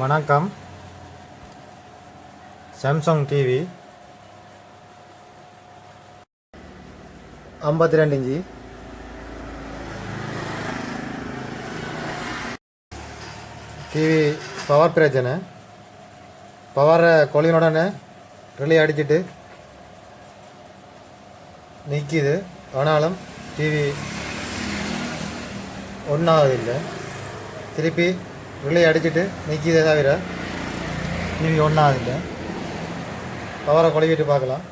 வணக்கம். Samsung TV ஐம்பத்தி ரெண்டு இஞ்சி டிவி பவர் பிரச்சனை பவரை கொலினுடனே ரிலே அடிச்சிட்டு நிற்கிது ஆனாலும் டிவி ஒன்றாவது இல்லை திருப்பி ரிலே அடிச்சிட்டு நிற்கிதே தவிர டிவி ஒன்றாவது இல்லை பவரை கொழுவிட்டு பார்க்கலாம்.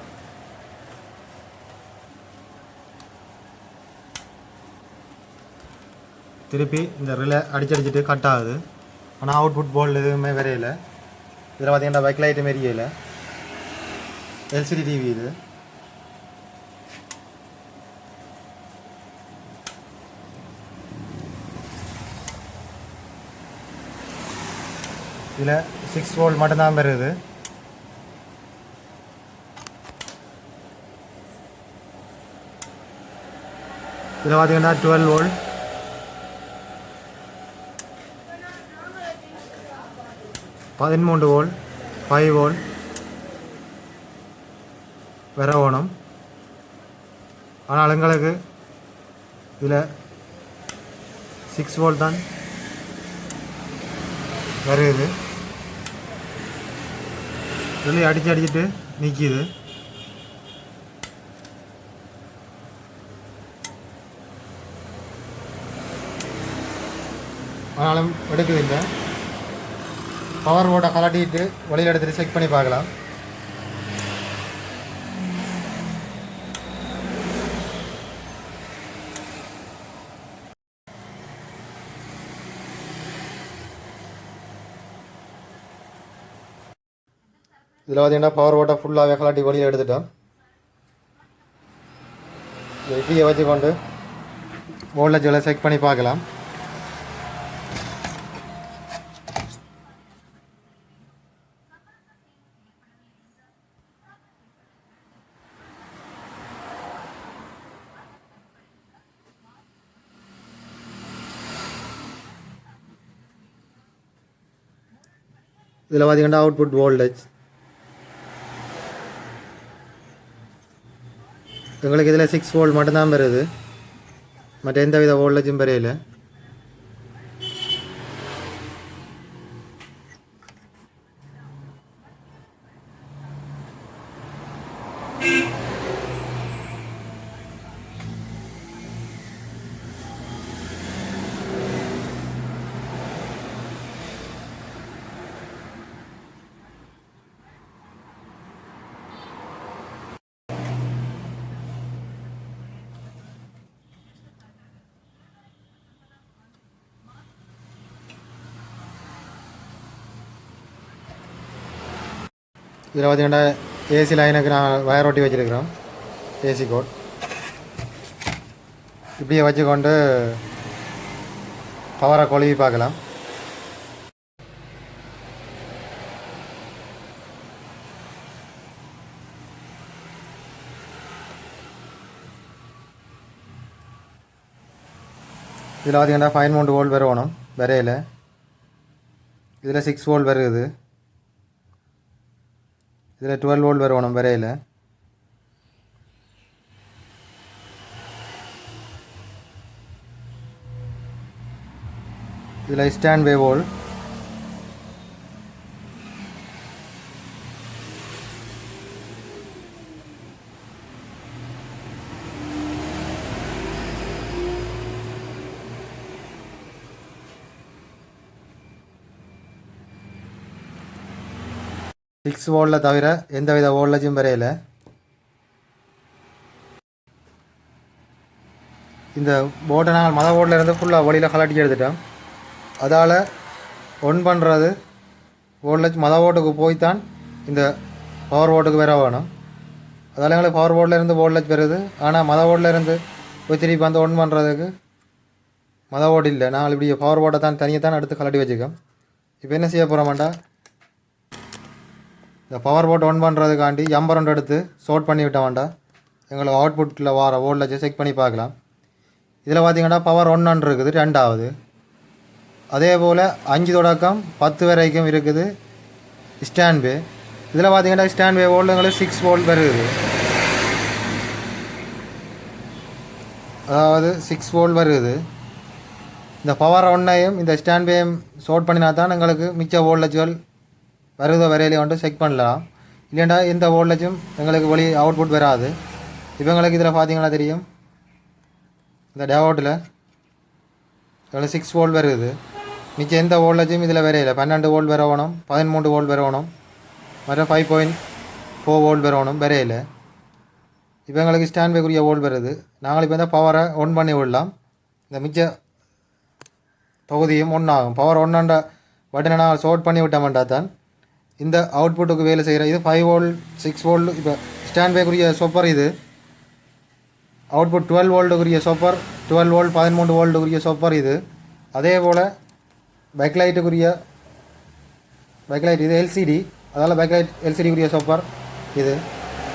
திருப்பி இந்த ரிலே அடிச்சடிச்சிட்டு கட் ஆகுது. ஆனால் அவுட்புட் போல் எதுவுமே வரையலை. இதில் பார்த்தீங்கன்னா பைக் லைட்டு இல்லை. எல்சிடி டிவி இது. இதில் சிக்ஸ் வோல்ட் மட்டும்தான் வருது இதில் பார்த்தீங்கன்னா டுவெல் வோல்ட் பதிமூன்று வோல்ட் ஃபைவ் வோல்ட் வர வேணும் ஆனால் எங்களுக்கு இதில் சிக்ஸ் வோல்ட் தான் வருது. வெளியே அடித்து அடிச்சுட்டு நிற்கிது ஆனாலும் எடுக்குது இல்லை பவர் போட்டை கலட்டிட்டு வழியில் எடுத்துகிட்டு செக் பண்ணி பார்க்கலாம். இதில் பார்த்தீங்கன்னா பவர் ஓட்டை ஃபுல்லாகவே கலாட்டி வெளியில் எடுத்துட்டோம் வெட்டியை வச்சு கொண்டு வோல்டேஜில் செக் பண்ணி பார்க்கலாம். இதில் பார்த்தீங்கன்னா அவுட்புட் வோல்டேஜ் எங்களுக்கு இதில் சிக்ஸ் வோல்ட் மட்டும்தான் வருது. மற்ற எந்த வித வோல்டேஜும் வரையில. இதில் பார்த்தீங்கன்னா ஏசி லைனுக்கு நான் வயர் ஒட்டி வச்சுருக்கிறோம். ஏசி கோட் இப்படியே வச்சுக்கொண்டு பவரை கொழுவி பார்க்கலாம். இதில் பார்த்தீங்கன்னா ஃபைன் மூன்று வோல்ட் வரணும் வரையில். இதில் சிக்ஸ் வோல்ட் வருது இதில் டுவெல் வோல்ட் வரணும் வரையில் இதில் ஸ்டாண்ட் வே வோல்ட். சிக்ஸ் வோல்டில் தவிர எந்த வித வோல்டேஜும் வரையில. இந்த போட்டை நாங்கள் மத போட்டில் இருந்து ஃபுல்லாக வழியில் கலாட்டி எடுத்துட்டோம் அதால் ஒன் பண்ணுறது வோல்டேஜ் மத ஓட்டுக்கு போய்த்தான் இந்த பவர் ஓட்டுக்கு வேற வேணும். அதால் எங்களுக்கு பவர் போர்டில் இருந்து வோல்டேஜ் வருது. ஆனால் மத ஓட்டில் இருந்து போய் திருப்பி வந்து ஒன் பண்ணுறதுக்கு மத ஓட்டு இல்லை. நாங்கள் இப்படி பவர் போட்டை தான் தனியாக தான் எடுத்து கலாட்டி வச்சுக்கோம். இப்போ என்ன செய்ய போகிறோமாண்டா இந்த பவர் போர்ட் ஒன் பண்ணுறதுக்காண்டி எம்பரண்ட் ஒன்று எடுத்து ஷோட் பண்ணி விட்ட வேண்டாம் எங்களுக்கு அவுட்புட்டில் வர ஓல்டேஜை செக் பண்ணி பார்க்கலாம். இதில் பார்த்தீங்கன்னா பவர் ஒன்னு இருக்குது ரெண்டாவது. அதே போல் அஞ்சு தொடக்கம் பத்து வரைக்கும் இருக்குது ஸ்டாண்ட் பே இதில் பார்த்தீங்கன்னா ஸ்டாண்ட் பே வோல்டுங்களுக்கு சிக்ஸ் வோல்ட் வருது. அதாவது சிக்ஸ் வோல்ட் வருது. இந்த பவர் ஒன்னையும் இந்த ஸ்டாண்ட் பேயும் ஷோட் பண்ணினா தான் எங்களுக்கு மிச்ச வோல்டேஜ்கள் வருதோ வரையிலே வந்து செக் பண்ணலாம். இல்லைண்டா எந்த வோல்டேஜும் எங்களுக்கு வெளி அவுட்புட் வராது. இப்போ எங்களுக்கு இதில் பார்த்தீங்கன்னா தெரியும். இந்த டேவோட்டில் இதில் சிக்ஸ் வோல்ட் வருது. மிச்சம் எந்த வோல்டேஜும் இதில் வரையில. பன்னெண்டு வோல்ட் வரவணும் பதிமூன்று வோல்ட் வரவணும் மற்ற ஃபைவ் பாயிண்ட் ஃபோர் வோல்ட் வரவணும் வரையில. இப்போ எங்களுக்கு ஸ்டாண்ட் பேக்குரிய வோல்ட் வருது. நாங்கள் இப்போ இந்த பவரை ஒன் பண்ணி விடலாம். இந்த மிச்ச தொகுதியும் ஒன்றாகும் பவர் ஒன்னாண்ட பட்டனை நான் ஷோர்ட் பண்ணி விட்டோம்டா தான் இந்த அவுட்புட்டுக்கு வேலை செய்கிற இது ஃபைவ் வோல்ட் சிக்ஸ் வோல்ட் இப்போ ஸ்டாண்ட் பேக்குரிய சொப்பர் இது. அவுட்புட் டுவெல் வோல்ட்டுக்குரிய சொப்பர் டுவெல் வோல்ட் பதிமூன்று வோல்ட்டுக்குரிய சொப்பர் இது. அதே போல் பேக்லைட்டுக்குரிய பேக்லைட் இது எல்சிடி அதால் பேக்லைட் எல்சிடிக்குரிய சொப்பர் இது.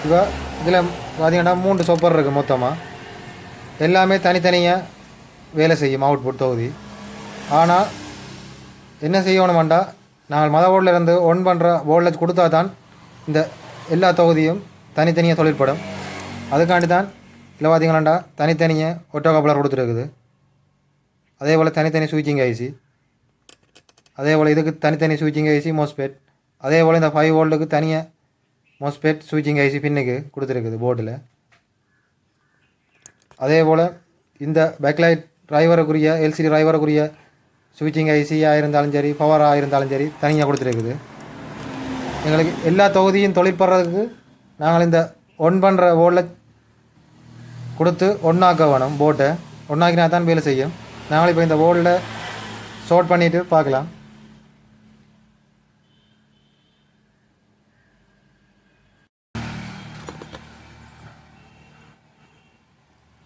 இப்போ இதில் பார்த்தீங்கன்னா மூன்று சொப்பர் இருக்குது மொத்தமாக எல்லாமே தனித்தனியாக வேலை செய்யும் அவுட்புட் தொகுதி. ஆனால் என்ன செய்யணுமாண்டா நாங்கள் மத போர்டில் இருந்து ஒன் பண்ணுற போர்டில் கொடுத்தா தான் இந்த எல்லா தொகுதியும் தனித்தனியாக தொழிற்படும். அதுக்காண்டி தான் இல்லை பார்த்தீங்களாண்டா தனித்தனியாக ஒட்டோ கப்ளர் கொடுத்துருக்குது. அதே போல் தனித்தனி சுவிச்சிங் ஐசி. அதே போல் இதுக்கு தனித்தனி சுவிச்சிங் ஐசி மோஸ்பெட். அதே போல் இந்த ஃபைவ் வோல்ட்டுக்கு தனியாக மோஸ்பெட் சுவிச்சிங் ஐசி பின்னுக்கு கொடுத்துருக்குது போர்டில். அதே போல் இந்த பேக்லைட் டிரைவருக்குரிய எல்சிடி டிரைவருக்குரிய ஸ்விட்சிங் ஐசியாக இருந்தாலும் சரி பவராக இருந்தாலும் சரி தனியாக கொடுத்துருக்குது. எங்களுக்கு எல்லா தொகுதியும் தொழிற்படுறதுக்கு நாங்கள் இந்த ஒன் பண்ணுற போர்டில் கொடுத்து ஒன்றாக்க வேணும் போட்டை ஒன்றாக்கினா தான் வேலை செய்யும். நாங்கள் இப்போ இந்த போர்டில் ஷார்ட் பண்ணிவிட்டு பார்க்கலாம்.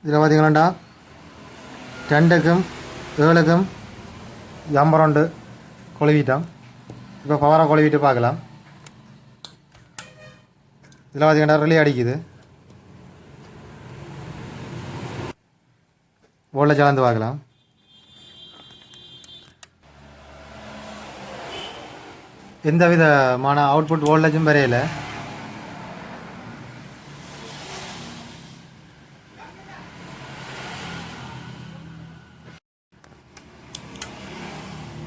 இதில் பார்த்தீங்களாண்டா ரெண்டுக்கும் ஏழுக்கும் ஜம்பரண்டு கொழுவிட்டோம். இப்போ பவரை கொழுவிட்டு பார்க்கலாம். இதில் பார்த்திங்கன்னா ரிலே அடிக்குது. போலில் கலந்து பார்க்கலாம். எந்த விதமான அவுட்புட் வோல்டேஜும் வரையில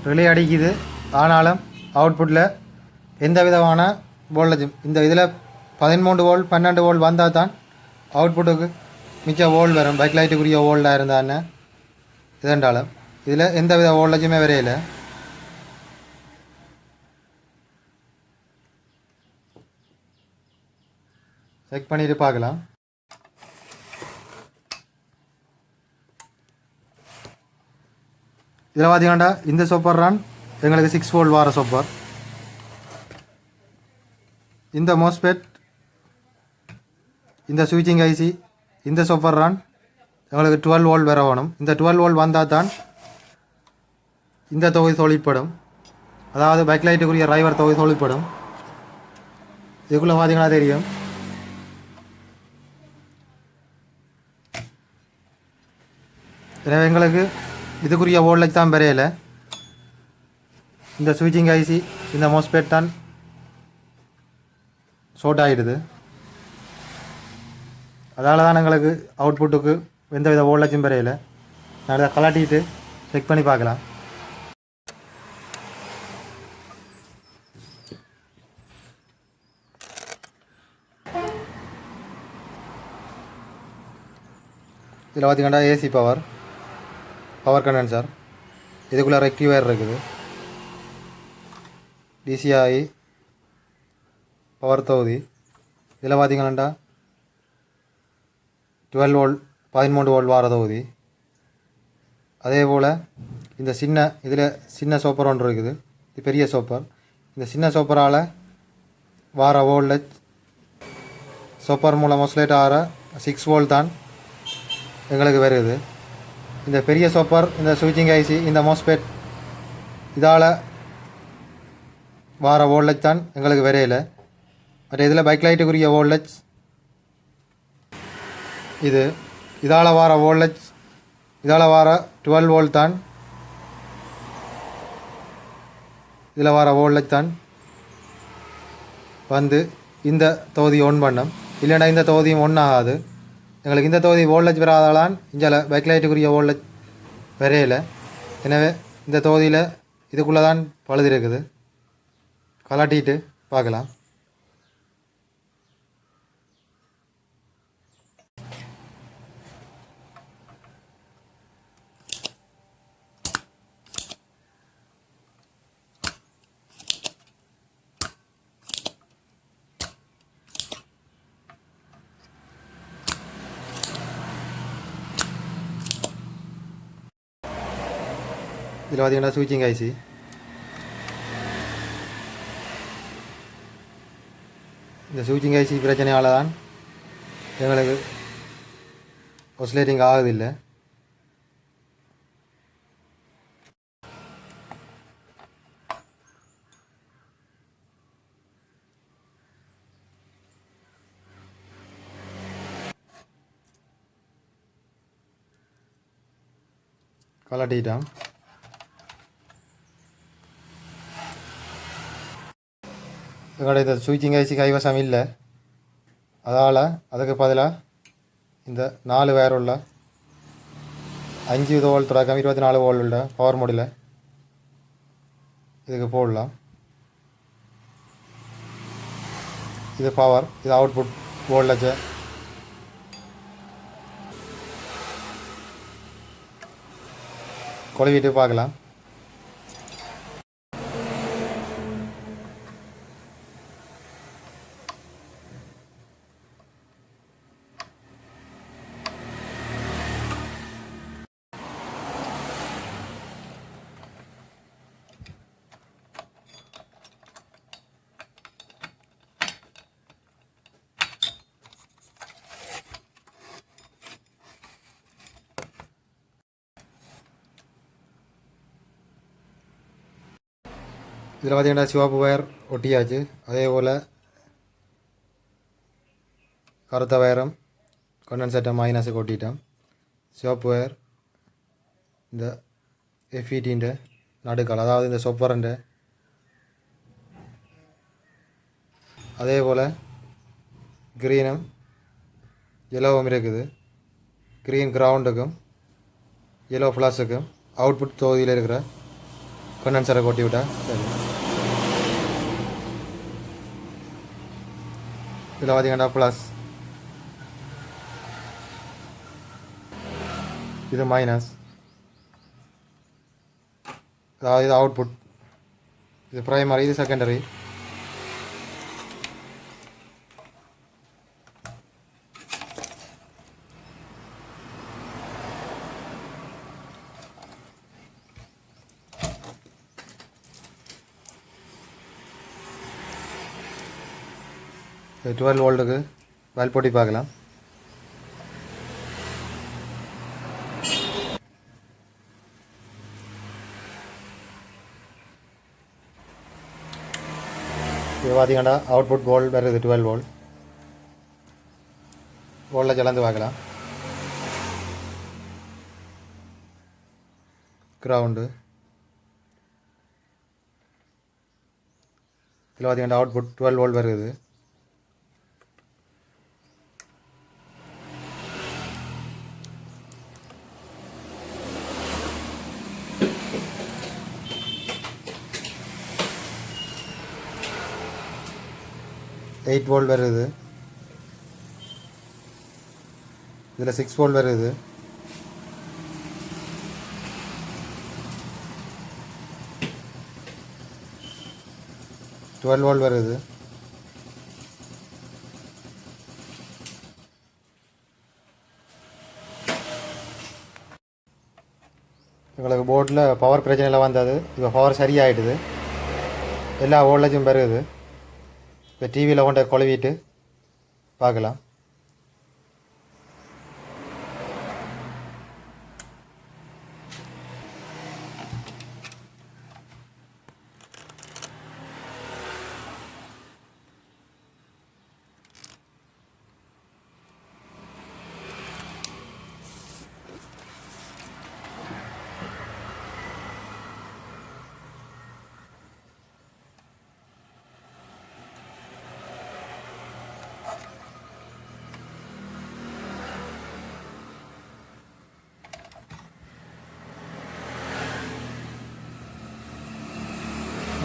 ரிலே அடிக்குது ஆனாலும் அவுட்புட்டில் எந்த விதமான வோல்டேஜும் இந்த இதில் பதிமூன்று வோல்ட் பன்னெண்டு வோல்ட் வந்தால் தான் அவுட்புட்டுக்கு மிச்ச வோல்ட் வரும். பைக் லைட்டுக்குரிய வோல்டாக இருந்தான்னு இதென்றாலும் இதில் எந்த வித வோல்டேஜுமே வரையில. செக் பண்ணிட்டு பார்க்கலாம். இதில் பார்த்தீங்கன்னா இந்த சூப்பர் ரன் எங்களுக்கு சிக்ஸ் ஃபோல்ட் வார சூப்பர் இந்த மோஸ்பெட் இந்த ஸ்விட்சிங் ஐசி இந்த சூப்பர் ரன் எங்களுக்கு டுவெல் வோல்ட் வர வேணும். இந்த டுவெல் வோல்ட் வந்தால் தான் இந்த தொகை தொழிற்படும். அதாவது பேக்லைட்டுக்குரிய டிரைவர் தொகுதி தொழிற்படும். இதுக்குள்ளே பார்த்தீங்கன்னா தெரியும். எனவே எங்களுக்கு இதுக்குரிய வோல்டேஜ் தான் பெறையல இந்த ஸ்விட்சிங் ஐசி இந்த மோஸ்பேட் தான் ஷோர்ட் ஆகிடுது அதால் தான் எங்களுக்கு அவுட்புட்டுக்கு எந்த வித வோல்டேஜும் பெறையல நான் இதை கலாட்டிட்டு செக் பண்ணி பார்க்கலாம். இதில் பார்த்தீங்கன்னா ஏசி பவர் பவர் கண்டென்சர் இதுக்குள்ளே ரெக்டிவயர் இருக்குது. டிசிஐ பவர் தொகுதி இதில் பார்த்தீங்கன்னா டுவெல் வோல்ட் பதிமூன்று வோல்ட் வார தொகுதி. அதே போல் இந்த சின்ன இதில் சின்ன சோப்பர் ஒன்று இருக்குது. இது பெரிய சோப்பர். இந்த சின்ன சோப்பரால் வார வோல்டேஜ் சோப்பர் மூலம் ஒஸ்லேட் ஆகிற சிக்ஸ் வோல்ட் தான் எங்களுக்கு வருது. இந்த பெரிய சோப்பர் இந்த சுவிச்சிங் ஐசி இந்த மோஸ்பெட் இதால் வார வோல்டேஜ் தான் எங்களுக்கு விரையில். மற்ற இதில் பைக் லைட்டுக்குரிய வோல்டேஜ் இது இதால் வார வோல்டேஜ் இதால் வார டுவெல் வோல்ட் தான். இதில் வர வோல்டேஜ் தான். வந்து இந்த தொகுதி ஒன் பண்ணோம் இல்லைன்னா இந்த தொகுதியும் ஒன் ஆகாது. எங்களுக்கு இந்த தொகுதி வோல்டேஜ் வராதாலான் பைக் லைட்டுக்குரிய வோல்டேஜ் வரையல எனவே இந்த தொகுதியில் இதுக்குள்ளே தான் பழுது இருக்குது. கலாட்டிட்டு பார்க்கலாம். இதில் பார்த்தீங்கன்னா ஸ்விட்சிங் ஐசி இந்த ஸ்விட்சிங் ஐசி பிரச்சனையால் தான் எங்களுக்கு ஒஸ்லேட்டிங் ஆகுதில்லை. கலட்டிட்டான். எங்களோட இந்த ஸ்விட்சிங் ஐசி கைவசம் இல்லை. அதால் அதுக்கு பதிலாக இந்த நாலு வேர் உள்ள அஞ்சு தோல் தொடக்கம் இருபத்தி நாலு ஓல் உள்ள பவர் மோடில் இதுக்கு போடலாம். இது பவர் இது அவுட்புட் வோல்டேஜ் கொழுவிட்டு பார்க்கலாம். இதில் பார்த்தீங்கன்னா சிவப்பு வயர் ஒட்டியாச்சு. அதே போல் கருத்த வயரம் கண்டன்செட்டை மைனஸுக்கு ஒட்டிட்டோம் சிவப்பு வயர் இந்த எஃப்இடின்ற நடுக்கால் அதாவது இந்த சொப்பரண்ட அதே போல் க்ரீனும் எல்லோவும் இருக்குது. க்ரீன் கிரவுண்டுக்கும் எல்லோ ஃப்ளாஸுக்கும் அவுட்புட் தொகுதியில் இருக்கிற கண்டன்சரை கொட்டி விட்டா சரி. இதில் பார்த்தீங்கன்னா ப்ளஸ் இது மைனஸ் அதாவது இது அவுட்புட் இது ப்ரைமரி இது செகண்டரி டுவெல் வோல்ட்டுக்கு வேல் போட்டி பார்க்கலாம். இது பார்த்தீங்கன்னா அவுட்புட் வோல்ட் வருது டுவெல் வோல்ட் போலில் கலந்து பார்க்கலாம். கிரவுண்டு இதில் பார்த்தீங்கன்னா அவுட்புட் டுவெல் வோல்ட் வருது. எயிட் வோல்ட் வருது இதில் சிக்ஸ் வோல்ட் வருது டுவெல் வோல்ட் வருது எங்களுக்கு போர்டில் பவர் பிரச்சனையில் வந்தது. இப்போ பவர் சரியாயிடுது. எல்லா வோல்டேஜும் பெருகுது. இப்போ டிவியில் கொண்டு போய் கொழுவிட்டு பார்க்கலாம்.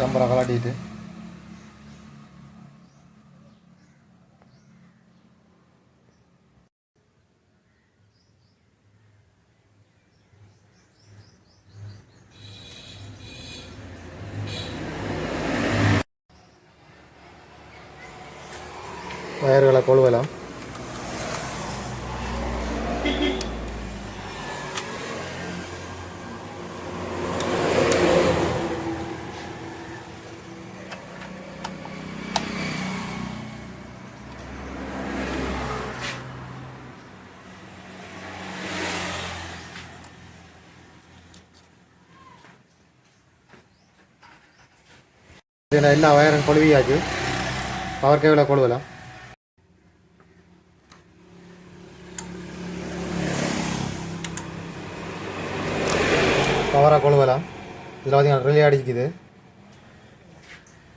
ஜம்பரை கலாட்டிட்டு வயர்களை கொழுவலாம் என்ன எல்லா வயரும் கொழுவியாச்சு பவர் கேபிளை கொழுவலாம் பவராக கொழுவலாம் இதில் பார்த்தீங்கன்னா ரிலே அடிக்குது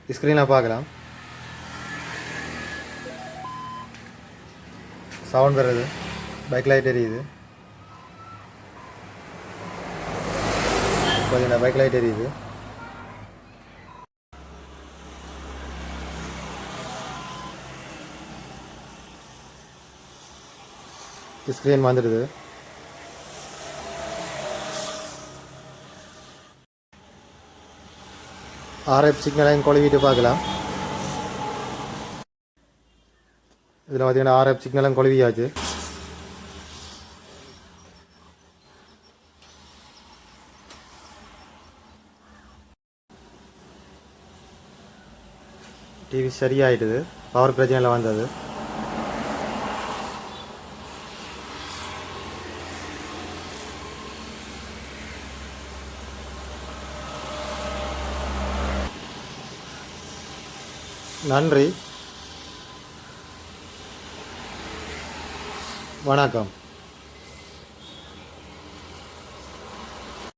ஸ்க்ரீனில் பார்க்கலாம் சவுண்ட் வருது பைக் லைட் எரியுது பார்த்தீங்கன்னா பைக் லைட் எரியுது ஸ்க்ரீன் வந்துடுது. ஆர்எஃப் சிக்னலையும் கொழுவிட்டு பார்க்கலாம். இதில் பார்த்தீங்கன்னா ஆர்எஃப் சிக்னலும் கொழுவியாச்சு. டிவி சரியாயிட்டுது. பவர் பிரச்சனையில் வந்தது நன்றி. வணக்கம்.